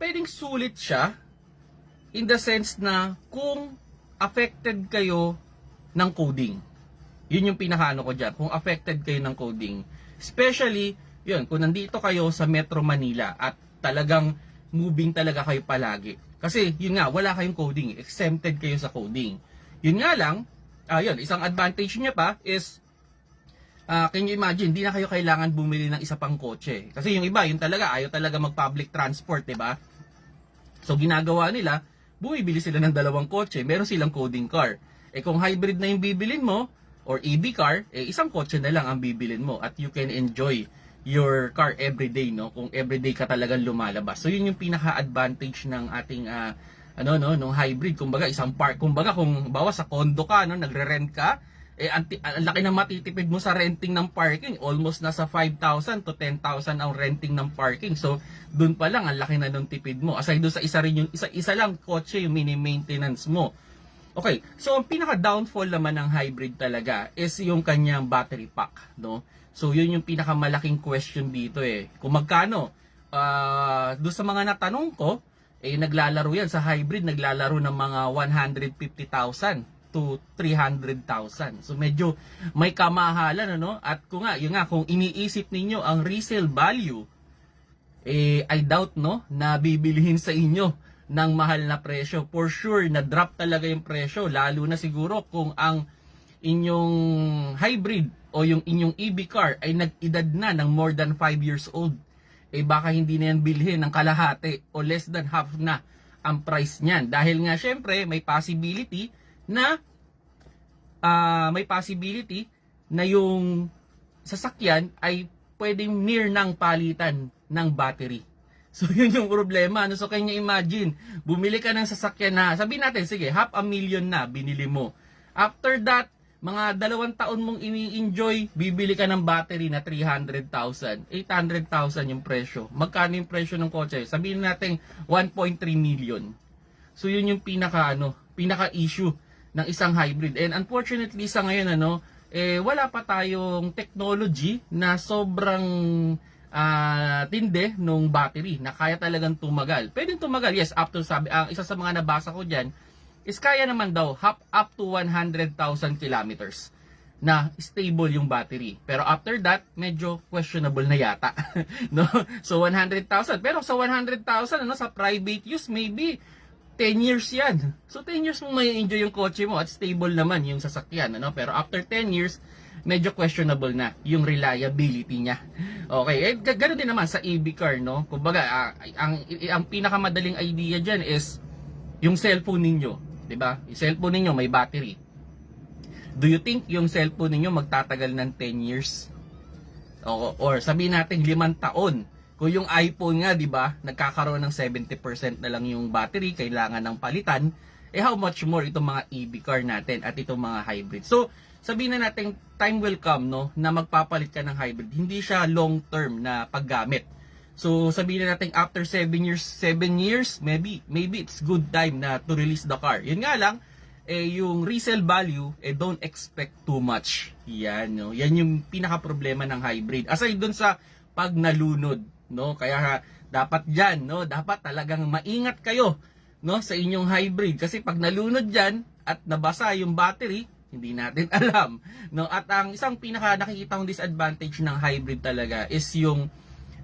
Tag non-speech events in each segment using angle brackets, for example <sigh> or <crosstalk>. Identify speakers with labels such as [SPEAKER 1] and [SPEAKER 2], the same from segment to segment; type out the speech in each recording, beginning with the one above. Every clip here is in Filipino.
[SPEAKER 1] pwedeng sulit siya in the sense na kung affected kayo ng coding. Yun yung pinakaano ko dyan. Kung affected kayo ng coding. Especially, yun, kung nandito kayo sa Metro Manila at talagang moving talaga kayo palagi. Kasi, yun nga, wala kayong coding. Exempted kayo sa coding. Yun nga lang, ah yun, isang advantage niya pa is Ah, can you imagine, di na kayo kailangan bumili ng isa pang kotse. Kasi yung iba, yun talaga, ayaw talaga mag-public transport, di ba? So, ginagawa nila, bumibili sila ng dalawang kotse, meron silang coding car. Eh kung hybrid na yung bibilin mo, or EV car, eh isang kotse na lang ang bibilin mo at you can enjoy your car everyday, no? Kung everyday ka talagang lumalabas. So, yun yung pinaka-advantage ng ating ah, ano no, nung hybrid. Kumbaga, isang park, kumbaga kung bawa sa condo ka, no, nagre-rent ka, eh ang, ang laki na matitipid mo sa renting ng parking. Almost nasa 5,000 to 10,000 ang renting ng parking. So, dun pa lang ang laki na nung tipid mo. Aside doon sa isa rin yung isa isa lang kotse yung mini maintenance mo. Okay, so ang pinaka downfall naman ng hybrid talaga is yung kanyang battery pack, no? So, yun yung pinakamalaking question dito eh. Kung magkano? Ah, doon sa mga natanong ko, eh naglalaro yan sa hybrid, naglalaro ng mga 150,000 to 300,000. So medyo may kamahalan ano at kung nga yun nga kung iniisip ninyo ang resale value eh I doubt no na bibilihin sa inyo ng mahal na presyo. For sure na drop talaga yung presyo lalo na siguro kung ang inyong hybrid o yung inyong EV car ay nag-edad na ng more than 5 years old. Eh baka hindi na yan bilhin ng kalahati o less than half na ang price niyan. Dahil nga syempre may possibility na ah, may possibility na yung sasakyan ay pwedeng near ng palitan ng battery. <laughs> So yun yung problema. Ano? So kanya imagine, bumili ka ng sasakyan na, sabihin natin, sige, half a million na binili mo. After that, mga dalawang taon mong ini-enjoy, bibili ka ng battery na 300,000, 800,000 yung presyo. Magkano yung presyo ng kotse? Sabihin natin 1.3 million. So yun yung pinaka ano, pinaka issue ng isang hybrid. And unfortunately sa ngayon ano, eh wala pa tayong technology na sobrang ah, tinde nung battery na kaya talagang tumagal. Pwedeng tumagal, yes, up to sabi, ang isa sa mga nabasa ko diyan is kaya naman daw up, up to 100,000 kilometers na stable yung battery. Pero after that, medyo questionable na yata. <laughs> no? So 100,000. Pero sa 100,000 ano sa private use maybe 10 years yan. So 10 years mo may enjoy yung kotse mo at stable naman yung sasakyan. Ano? Pero after 10 years, medyo questionable na yung reliability niya. Okay, eh, g- ganun din naman sa EV car, no? Kumbaga, ah, ang, ang pinakamadaling idea dyan is yung cellphone ninyo. 'di ba? Yung cellphone ninyo may battery. Do you think yung cellphone ninyo magtatagal ng 10 years? O, or sabihin natin 5 taon. Kung yung iPhone nga, 'di ba, nagkakaroon ng 70% na lang yung battery, kailangan ng palitan, eh how much more itong mga EV car natin at itong mga hybrid. So, sabihin na natin time will come no na magpapalit ka ng hybrid. Hindi siya long term na paggamit. So, sabihin na natin after 7 years, 7 years, maybe maybe it's good time na to release the car. Yun nga lang, eh yung resale value, eh don't expect too much. Yan, no. Yan yung pinaka problema ng hybrid. Aside dun sa pag nalunod, no. Kaya dapat diyan, no, dapat talagang maingat kayo, no, sa inyong hybrid kasi pag nalunod diyan at nabasa yung battery, hindi natin <laughs> alam, no. At ang isang pinaka nakikita kong disadvantage ng hybrid talaga is yung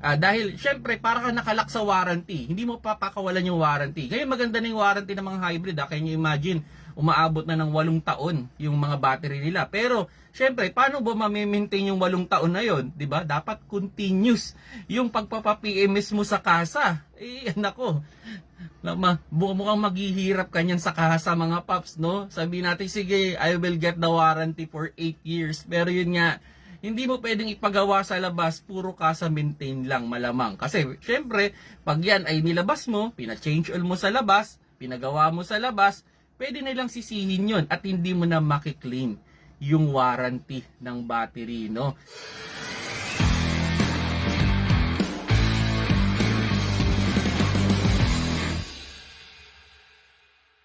[SPEAKER 1] Ah, dahil syempre para ka nakalak sa warranty, hindi mo papakawalan yung warranty. Kaya maganda na yung warranty ng mga hybrid. Ah. Kaya nyo imagine, umaabot na ng walong taon yung mga battery nila. Pero syempre, paano ba ma-maintain yung walong taon na yon? 'Di ba? Dapat continuous yung pagpapa-PMS mo sa kasa. Eh, <laughs> nako. Ma, bu- mukhang maghihirap kanyan sa kasa mga paps, no? Sabi natin, sige, I will get the warranty for 8 years. Pero yun nga, hindi mo pwedeng ipagawa sa labas, puro kasa maintain lang malamang. Kasi, syempre, pag yan ay nilabas mo, pina-change oil mo sa labas, pinagawa mo sa labas, pwede nilang sisihin yon at hindi mo na makiklaim yung warranty ng battery, no?